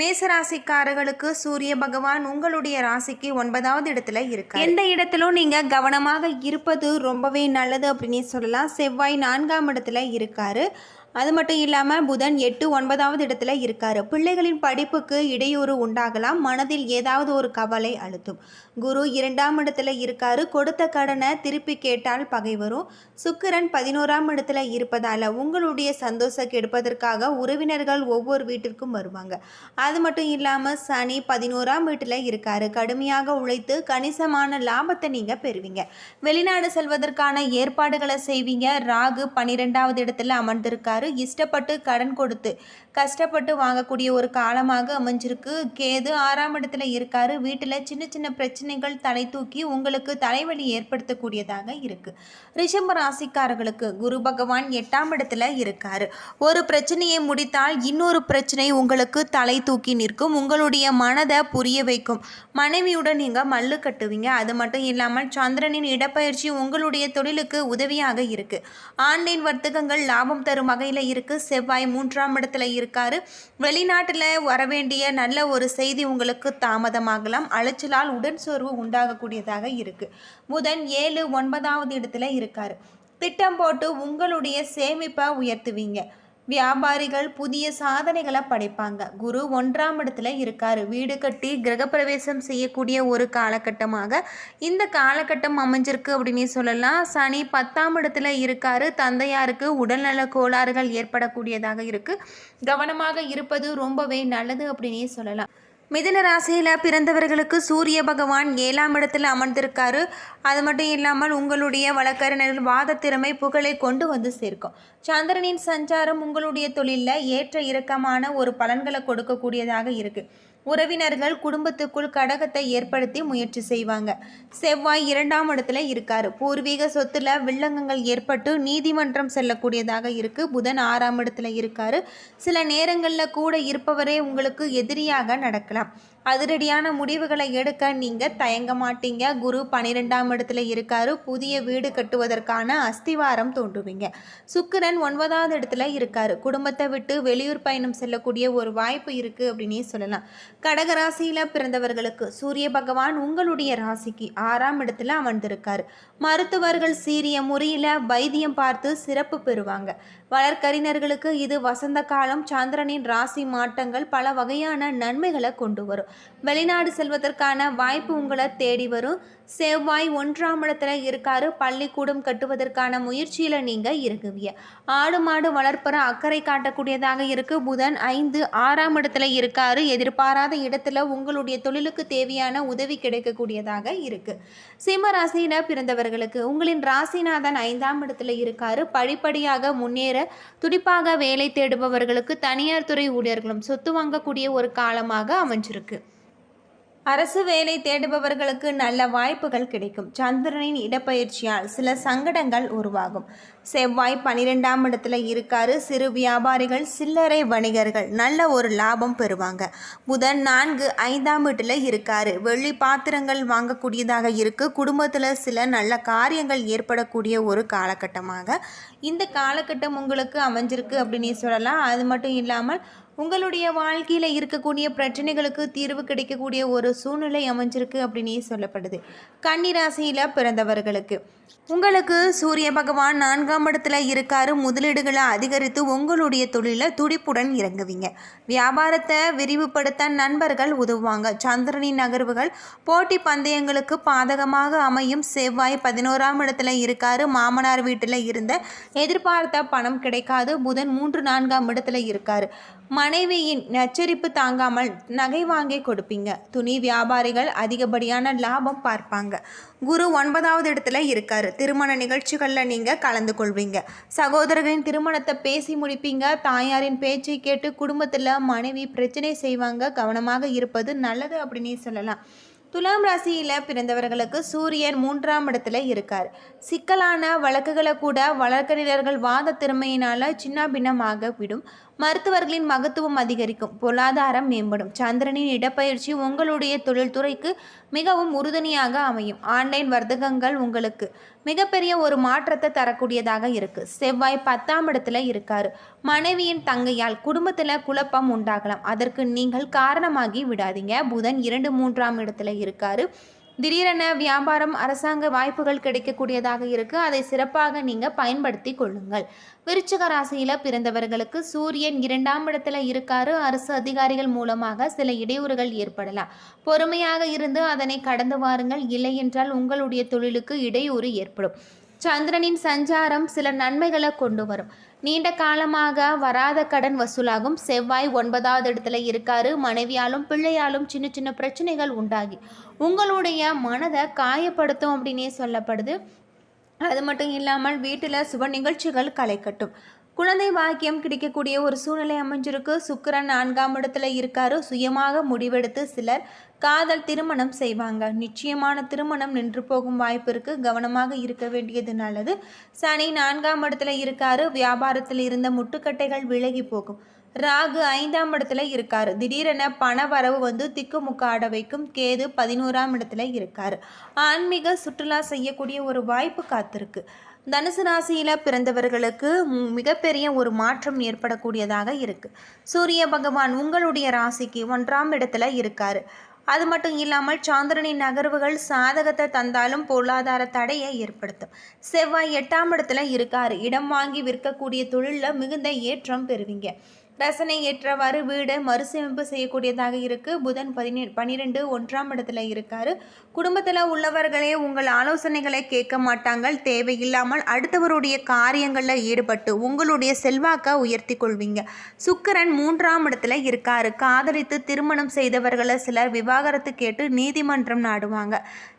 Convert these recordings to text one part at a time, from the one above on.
மேசராசிக்காரர்களுக்கு சூரிய பகவான் உங்களுடைய ராசிக்கு ஒன்பதாவது இடத்துல இருக்கு எந்த இடத்திலும் நீங்க கவனமாக இருப்பது ரொம்பவே நல்லது அப்படின்னு சொல்லலாம். செவ்வாய் நான்காம் இடத்துல இருக்காரு. அது மட்டும் இல்லாமல் புதன் எட்டு ஒன்பதாவது இடத்துல இருக்காரு. பிள்ளைகளின் படிப்புக்கு இடையூறு உண்டாகலாம். மனதில் ஏதாவது ஒரு கவலை அழுத்தும். குரு இரண்டாம் இடத்துல இருக்காரு. கொடுத்த கடனை திருப்பி கேட்டால் பகை வரும். சுக்கிரன் பதினோராம் இடத்துல இருப்பதால் உங்களுடைய சந்தோஷம் கெடுப்பதற்காக உறவினர்கள் ஒவ்வொரு வீட்டிற்கும் வருவாங்க. அது மட்டும் இல்லாமல் சனி பதினோராம் வீட்டில் இருக்காரு. கடுமையாக உழைத்து கணிசமான லாபத்தை நீங்கள் பெறுவீங்க. வெளிநாடு செல்வதற்கான ஏற்பாடுகளை செய்வீங்க. ராகு பன்னிரெண்டாவது இடத்துல அமர்ந்திருக்காரு. இஷ்டப்பட்டு கடன் கொடுத்து கஷ்டப்பட்டு வாங்கக்கூடிய ஒரு காலமாக அமைஞ்சிருக்கு. கேது ஆறாம் இடத்துல இருக்காரு. வீட்டில் சின்ன சின்ன பிரச்சனைகள் தலை தூக்கி உங்களுக்கு தலைவலி ஏற்படுத்தக்கூடியதாக இருக்கு. ரிஷம்ப ராசிக்காரர்களுக்கு குரு பகவான் எட்டாம் இடத்துல இருக்காரு. ஒரு பிரச்சனையை முடித்தால் இன்னொரு பிரச்சனை உங்களுக்கு தலை தூக்கி நிற்கும். உங்களுடைய மனதை புரிய வைக்கும். மனைவியுடன் நீங்கள் மல்லு கட்டுவீங்க. அது மட்டும் இல்லாமல் சந்திரனின் இடப்பெயர்ச்சி உங்களுடைய தொழிலுக்கு உதவியாக இருக்கு. ஆன்லைன் வர்த்தகங்கள் லாபம் தரும் வகையில் இருக்கு. செவ்வாய் மூன்றாம் இடத்துல இருக்காரு. வெளிநாட்டில் வரவேண்டிய நல்ல ஒரு செய்தி உங்களுக்கு தாமதமாகலாம். அலைச்சலால் உடன் சோர்வு உண்டாகக்கூடியதாக இருக்கு. புதன் ஏழு ஒன்பதாவது இடத்துல இருக்கார். திட்டம் போட்டு உங்களுடைய சேமிப்பை உயர்த்துவீங்க. வியாபாரிகள் புதிய சாதனைகளை படைப்பாங்க. குரு ஒன்றாம் இடத்துல இருக்காரு. வீடு கட்டி கிரகப்பிரவேசம் செய்யக்கூடிய ஒரு காலகட்டமாக இந்த காலகட்டம் அமைஞ்சிருக்கு அப்படின்னு சொல்லலாம். சனி பத்தாம் இடத்துல இருக்காரு. தந்தையாருக்கு உடல்நல கோளாறுகள் ஏற்படக்கூடியதாக இருக்கு. கவனமாக இருப்பது ரொம்பவே நல்லது அப்படின்னே சொல்லலாம். மிதுன ராசியில் பிறந்தவர்களுக்கு சூரிய பகவான் ஏழாம் இடத்தில் அமர்ந்திருக்காரு. அது மட்டும் இல்லாமல் உங்களுடைய வழக்கறிஞர்கள் வாத திறமை புகழை கொண்டு வந்து சேர்க்கும். சந்திரனின் சஞ்சாரம் உங்களுடைய தொழிலில் ஏற்ற இறக்கமான ஒரு பலன்களை கொடுக்கக்கூடியதாக இருக்குது உறவினர்கள் குடும்பத்துக்குள் கடகத்தை ஏற்படுத்தி முயற்சி செய்வாங்க. செவ்வாய் இரண்டாம் இடத்துல இருக்காரு. பூர்வீக சொத்துல வில்லங்கங்கள் ஏற்பட்டு நீதிமன்றம் செல்லக்கூடியதாக இருக்கு. புதன் ஆறாம் இடத்துல இருக்காரு. சில நேரங்களில் கூட இருப்பவரே உங்களுக்கு எதிரியாக நடக்கலாம். அதிரடியான முடிவுகளை எடுக்க நீங்கள் தயங்க மாட்டீங்க. குரு பன்னிரெண்டாம் இடத்துல இருக்காரு. புதிய வீடு கட்டுவதற்கான அஸ்திவாரம் தோன்றுவீங்க. சுக்கிரன் ஒன்பதாவது இடத்துல இருக்காரு. குடும்பத்தை விட்டு வெளியூர் பயணம் செல்லக்கூடிய ஒரு வாய்ப்பு இருக்குது அப்படின்னே சொல்லலாம். கடகராசியில் பிறந்தவர்களுக்கு சூரிய பகவான் உங்களுடைய ராசிக்கு ஆறாம் இடத்துல அமர்ந்திருக்காரு. மருத்துவர்கள் சீரிய முறையில் வைத்தியம் பார்த்து சிறப்பு பெறுவாங்க. வளர்க்கறிஞர்களுக்கு இது வசந்த காலம். சந்திரனின் ராசி மாற்றங்கள் பல வகையான நன்மைகளை கொண்டு வரும். வெளிநாடு செல்வதற்கான வாய்ப்பு உங்களை தேடி வரும். செவ்வாய் ஒன்றாம் இடத்துல இருக்காரு. பள்ளிக்கூடம் கட்டுவதற்கான முயற்சியில் நீங்கள் இருக்குவிய ஆடு மாடு வளர்ப்புற அக்கறை காட்டக்கூடியதாக இருக்குது புதன் ஐந்து ஆறாம் இடத்துல இருக்காரு. எதிர்பாராத இடத்துல உங்களுடைய தொழிலுக்கு தேவையான உதவி கிடைக்கக்கூடியதாக இருக்குது சிம்ம ராசியின பிறந்தவர்களுக்கு உங்களின் ராசிநாதன் ஐந்தாம் இடத்துல இருக்காரு. படிப்படியாக முன்னேற துடிப்பாக வேலை தேடுபவர்களுக்கு தனியார் துறை ஊழியர்களும் சொத்து வாங்கக்கூடிய ஒரு காலமாக அமைஞ்சிருக்கு. அரசு வேலை தேடுபவர்களுக்கு நல்ல வாய்ப்புகள் கிடைக்கும். சந்திரனின் இடப்பயிற்சியால் சில சங்கடங்கள் உருவாகும். செவ்வாய் பன்னிரெண்டாம் இடத்துல இருக்காரு. சிறு வியாபாரிகள் சில்லறை வணிகர்கள் நல்ல ஒரு லாபம் பெறுவாங்க. புதன் நான்கு ஐந்தாம் வீட்டில் இருக்காரு. வெள்ளி பாத்திரங்கள் வாங்கக்கூடியதாக இருக்கு. குடும்பத்தில் சில நல்ல காரியங்கள் ஏற்படக்கூடிய ஒரு காலகட்டமாக. இந்த காலகட்டம் உங்களுக்கு அமைஞ்சிருக்கு அப்படின்னு சொல்லலாம். அது மட்டும் இல்லாமல் உங்களுடைய வாழ்க்கையில் இருக்கக்கூடிய பிரச்சனைகளுக்கு தீர்வு கிடைக்கக்கூடிய ஒரு சூழ்நிலை அமைஞ்சிருக்கு அப்படின்னே சொல்லப்படுது. கன்னிராசியில் பிறந்தவர்களுக்கு. உங்களுக்கு சூரிய பகவான் நான்காம் இடத்துல இருக்காரு. முதலீடுகளை அதிகரித்து உங்களுடைய தொழிலை துடிப்புடன் இறங்குவீங்க. வியாபாரத்தை விரிவுபடுத்த நண்பர்கள் உதவுவாங்க. சந்திரனின் நகர்வுகள் போட்டி பந்தயங்களுக்கு பாதகமாக அமையும். செவ்வாய் பதினோராம் இடத்துல இருக்காரு. மாமனார் வீட்டில் இருந்த எதிர்பார்த்த பணம் கிடைக்காது. புதன் மூன்று நான்காம் இடத்துல இருக்காரு. மனைவியின் நச்சரிப்பு தாங்காமல் நகை வாங்கி கொடுப்பீங்க. துணி வியாபாரிகள் அதிகப்படியான லாபம் பார்ப்பாங்க. குரு ஒன்பதாவது இடத்துல இருக்காரு. திருமண நிகழ்ச்சிகளில் நீங்கள் கலந்து கொள்வீங்க. சகோதரர்களின் திருமணத்தை பேசி முடிப்பீங்க. தாயாரின் பேச்சை கேட்டு குடும்பத்தில் மனைவி பிரச்சனை செய்வாங்க. கவனமாக இருப்பது நல்லது அப்படின்னு சொல்லலாம். துலாம் ராசியில் பிறந்தவர்களுக்கு சூரியன் மூன்றாம் இடத்துல இருக்கார். சிக்கலான வழக்குகளை கூட வழக்கறிஞர்கள் வாத திறமையினால் சின்ன பின்னமாக விடும். மருத்துவர்களின் மகத்துவம் அதிகரிக்கும். பொருளாதாரம் மேம்படும். சந்திரனின் இடப்பயிற்சி உங்களுடைய தொழில்துறைக்கு மிகவும் உறுதுணையாக அமையும். ஆன்லைன் வர்த்தகங்கள் உங்களுக்கு மிகப்பெரிய ஒரு மாற்றத்தை தரக்கூடியதாக இருக்குது செவ்வாய் பத்தாம் இடத்துல இருக்காரு. மனைவியின் தங்கையால் குடும்பத்தில் குழப்பம் உண்டாகலாம். அதற்கு நீங்கள் காரணமாகி விடாதீங்க. புதன் இரண்டு மூன்றாம் இடத்துல இருக்காரு. திடீரென வியாபாரம் அரசாங்க வாய்ப்புகள் கிடைக்கக்கூடியதாக இருக்குது அதை சிறப்பாக நீங்கள் பயன்படுத்தி கொள்ளுங்கள். விருச்சிக ராசியில் பிறந்தவர்களுக்கு சூரியன் இரண்டாம் இடத்துல இருக்காரு. அரசு அதிகாரிகள் மூலமாக சில இடையூறுகள் ஏற்படலாம். பொறுமையாக இருந்து அதனை கடந்து வாருங்கள். இல்லை என்றால் உங்களுடைய தொழிலுக்கு இடையூறு ஏற்படும். சந்திரனின் சஞ்சாரம் சில நன்மைகளை கொண்டு வரும். நீண்ட காலமாக வராத கடன் வசூலாகும். செவ்வாய் ஒன்பதாவது இடத்துல இருக்காரு. மனைவியாலும் பிள்ளையாலும் சின்ன சின்ன பிரச்சனைகள் உண்டாகி. உங்களுடைய மனதை காயப்படுத்தும் அப்படின்னே சொல்லப்படுது. அது மட்டும் இல்லாமல் வீட்டில் சுப நிகழ்ச்சிகள் கலைக்கட்டும். குழந்தை பாக்கியம் கிடைக்கக்கூடிய ஒரு சூழ்நிலை அமைஞ்சிருக்கு. சுக்கிரன் நான்காம் இடத்துல இருக்காரு. சுயமாக முடிவெடுத்து சிலர் காதல் திருமணம் செய்வாங்க. நிச்சயமான திருமணம் நின்று போகும் வாய்ப்பு கவனமாக இருக்க வேண்டியது நல்லது. சனி நான்காம் இடத்துல இருக்காரு. வியாபாரத்தில் இருந்த முட்டுக்கட்டைகள் விலகி போகும். ராகு ஐந்தாம் இடத்துல இருக்காரு. திடீரென பண வரவு வந்து திக்குமுக்காட வைக்கும் கேது பதினோராம் இடத்துல இருக்காரு. ஆன்மீக சுற்றுலா செய்யக்கூடிய ஒரு வாய்ப்பு காத்திருக்கு. தனுசு ராசியில் பிறந்தவர்களுக்கு மிகப்பெரிய ஒரு மாற்றம் ஏற்படக்கூடியதாக இருக்குது சூரிய பகவான் உங்களுடைய ராசிக்கு ஒன்றாம் இடத்துல இருக்கார். அது மட்டும் இல்லாமல் சந்திரனின் நகர்வுகள் சாதகத்தை தந்தாலும் பொருளாதார தடையை ஏற்படுத்தும். செவ்வாய் எட்டாம் இடத்துல இருக்காரு. இடம் வாங்கி விற்கக்கூடிய தொழிலில் மிகுந்த ஏற்றம் பெறுவீங்க. ரசனை ஏற்றவாறு வீடு மறுசீரமைப்பு செய்யக்கூடியதாக இருக்குது புதன் பதினே பன்னிரெண்டு ஒன்றாம் இடத்துல இருக்கார். குடும்பத்தில் உள்ளவர்களே உங்கள் ஆலோசனைகளை கேட்க மாட்டாங்கள். தேவையில்லாமல் அடுத்தவருடைய காரியங்களில் ஈடுபட்டு உங்களுடைய செல்வாக்கை உயர்த்தி கொள்வீங்க. சுக்கரன் மூன்றாம் இடத்துல இருக்கார். காதலித்து திருமணம் செய்தவர்களை சிலர் விவாகரத்து கேட்டு நீதிமன்றம் நாடுவாங்க.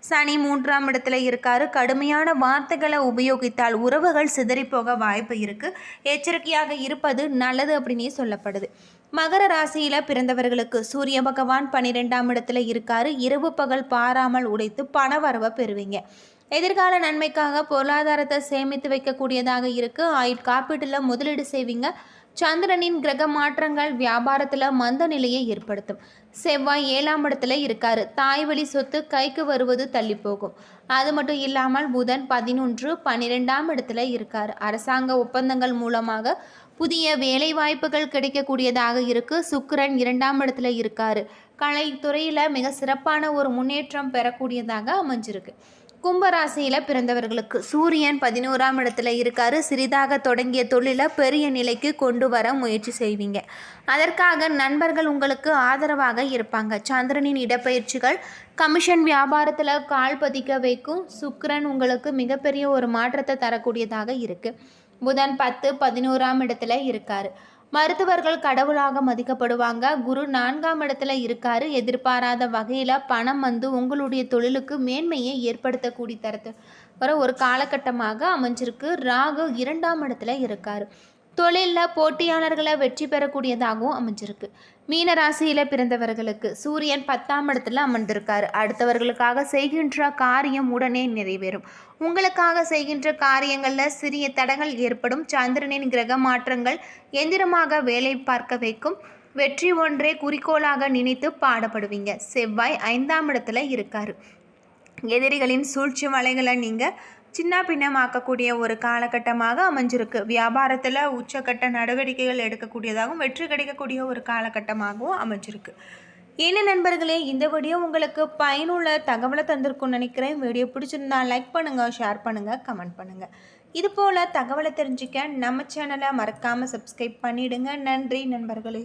சனி மூன்றாம் இடத்துல இருக்கார். கடுமையான வார்த்தைகளை உபயோகித்தால் உறவுகள் சிதறிப்போக வாய்ப்பு இருக்குது எச்சரிக்கையாக இருப்பது நல்லது அப்படின்னே சொல்லப்படுது. மகர ராசியில பிறந்தவர்களுக்கு சூரிய பகவான் பன்னிரெண்டாம் இடத்துல இருக்காரு. இரவு பகல் பாராமல் உடைத்து பண வரவை பெறுவீங்க. எதிர்கால நன்மைக்காக பொருளாதாரத்தை சேமித்து வைக்கக்கூடியதாக இருக்கு. ஆயுட் காப்பீட்டில் முதலீடு செய்வீங்க. சந்திரனின் கிரக மாற்றங்கள் வியாபாரத்தில் மந்த நிலையை ஏற்படுத்தும். செவ்வாய் ஏழாம் இடத்துல இருக்காரு. தாய் வழி சொத்து கைக்கு வருவது தள்ளி போகும் அது மட்டும் இல்லாமல் புதன் பதினொன்று பன்னிரெண்டாம் இடத்துல இருக்காரு. அரசாங்க ஒப்பந்தங்கள் மூலமாக புதிய வேலைவாய்ப்புகள் கிடைக்கக்கூடியதாக இருக்குது சுக்கிரன் இரண்டாம் இடத்துல இருக்கார். கலைத்துறையில் மிக சிறப்பான ஒரு முன்னேற்றம் பெறக்கூடியதாக அமைஞ்சிருக்கு. கும்பராசியில் பிறந்தவர்களுக்கு சூரியன் பதினோராம் இடத்துல இருக்காரு. சிறிதாக தொடங்கிய தொழிலை பெரிய நிலைக்கு கொண்டு வர முயற்சி செய்வீங்க. அதற்காக நண்பர்கள் உங்களுக்கு ஆதரவாக இருப்பாங்க. சந்திரனின் இடப்பயிற்சிகள் கமிஷன் வியாபாரத்தில் கால் பதிக்க வைக்கும். சுக்கரன் உங்களுக்கு மிகப்பெரிய ஒரு மாற்றத்தை தரக்கூடியதாக இருக்குது புதன் பத்து பதினோராம் இடத்துல இருக்காரு. மருத்துவர்கள் கடவுளாக மதிக்கப்படுவாங்க. குரு நான்காம் இடத்துல இருக்காரு. எதிர்பாராத வகையில் பணம் வந்து உங்களுடைய தொழிலுக்கு மேன்மையை ஏற்படுத்தக்கூடிய தரத்து வர ஒரு காலகட்டமாக அமைஞ்சிருக்கு. ராகு இரண்டாம் இடத்துல இருக்காரு. தொழிலில் போட்டியாளர்களை வெற்றி பெறக்கூடியதாகவும் அமைஞ்சிருக்கு. மீன ராசியில் பிறந்தவர்களுக்கு சூரியன் பத்தாம் இடத்துல அமர்ந்திருக்காரு. அடுத்தவர்களுக்காக செய்கின்ற காரியம் உடனே நிறைவேறும். உங்களுக்காக செய்கின்ற காரியங்களில் சிறிய தடங்கள் ஏற்படும். சந்திரனின் கிரக மாற்றங்கள் எந்திரமாக வேலை பார்க்க வைக்கும். வெற்றி ஒன்றே குறிக்கோளாக நினைத்து பாடப்படுவீங்க. செவ்வாய் ஐந்தாம் இடத்துல இருக்காரு. எதிரிகளின் சூழ்ச்சி வலைகளை நீங்கள் சின்ன பின்னமாக்கக்கூடிய ஒரு காலகட்டமாக அமைஞ்சிருக்கு. வியாபாரத்தில் உச்சக்கட்ட நடவடிக்கைகள் எடுக்கக்கூடியதாகவும் வெற்றி கிடைக்கக்கூடிய ஒரு காலகட்டமாகவும் அமைஞ்சிருக்கு. என்ன நண்பர்களே இந்த வீடியோ உங்களுக்கு பயனுள்ள தகவலை தந்திருக்கும்னு நினைக்கிறேன். வீடியோ பிடிச்சிருந்தா லைக் பண்ணுங்கள் ஷேர் பண்ணுங்கள் கமெண்ட் பண்ணுங்கள் இது போல் தகவலை தெரிஞ்சுக்க நம்ம சேனலை மறக்காமல் சப்ஸ்கிரைப் பண்ணிவிடுங்க நன்றி நண்பர்களே.